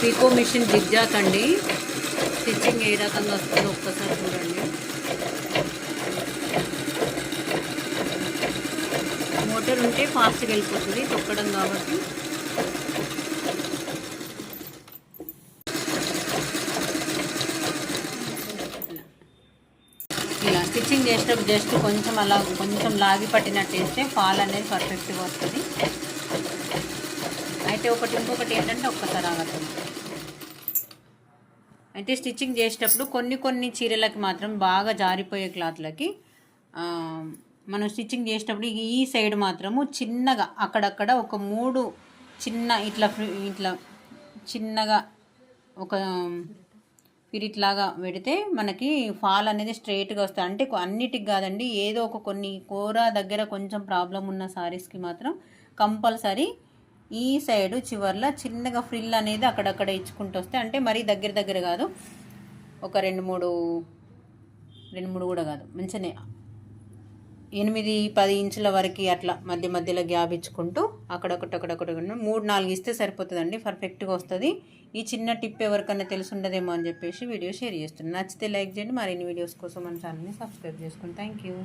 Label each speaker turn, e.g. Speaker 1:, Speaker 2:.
Speaker 1: పీకో machine zigzag అండి. Stitching ఏ రకంగా వస్తుందో ఒక్కసారి చూడండి. మోటార్ ఉంటే ఫాస్ట్గా వెళ్ళిపోతుంది తొక్కడం కాబట్టి. ఇలా స్టిచ్చింగ్ చేసేటప్పుడు జస్ట్ కొంచెం అలా కొంచెం లాగి పట్టినట్టు వేస్తే ఫాల్ అనేది పర్ఫెక్ట్గా వస్తుంది. అయితే ఒకటి ఇంకొకటి ఏంటంటే ఒక్కసారి ఆగటం అయితే స్టిచ్చింగ్ చేసేటప్పుడు కొన్ని కొన్ని చీరలకి మాత్రం బాగా జారిపోయే క్లాత్లకి మనం స్టిచ్చింగ్ చేసేటప్పుడు ఈ సైడ్ మాత్రము చిన్నగా అక్కడక్కడ ఒక మూడు చిన్న ఇట్లా ఫ్రి- ఇట్లా చిన్నగా ఒక పిరిట్ లాగా పెడితే మనకి ఫాల్ అనేది స్ట్రైట్గా వస్తుంది అంటే అన్నిటికి కాదండి ఏదో ఒక కొన్ని కూర దగ్గర కొంచెం ప్రాబ్లం ఉన్న సారీస్కి మాత్రం కంపల్సరీ ఈ సైడ్ చివర్ల చిన్నగా ఫ్రిల్ అనేది అక్కడక్కడ ఇచ్చుకుంటూ వస్తే అంటే మరీ దగ్గర దగ్గర కాదు ఒక రెండు మూడు రెండు మూడు కూడా కాదు మంచిగానే ఎనిమిది పది ఇంచుల వరకు అట్లా మధ్య మధ్యలో గ్యాప్ ఇచ్చుకుంటూ అక్కడొకటి అక్కడొకటి మూడు నాలుగు ఇస్తే సరిపోతుందండి పర్ఫెక్ట్గా వస్తుంది. ఈ చిన్న టిప్ ఎవరికైనా తెలిసి ఉండదేమో అని చెప్పేసి వీడియో షేర్ చేస్తున్నాను నచ్చితే లైక్ చేయండి మరిన్ని వీడియోస్ కోసం మన ఛానల్ని సబ్స్క్రైబ్ చేసుకోండి థ్యాంక్ యూ.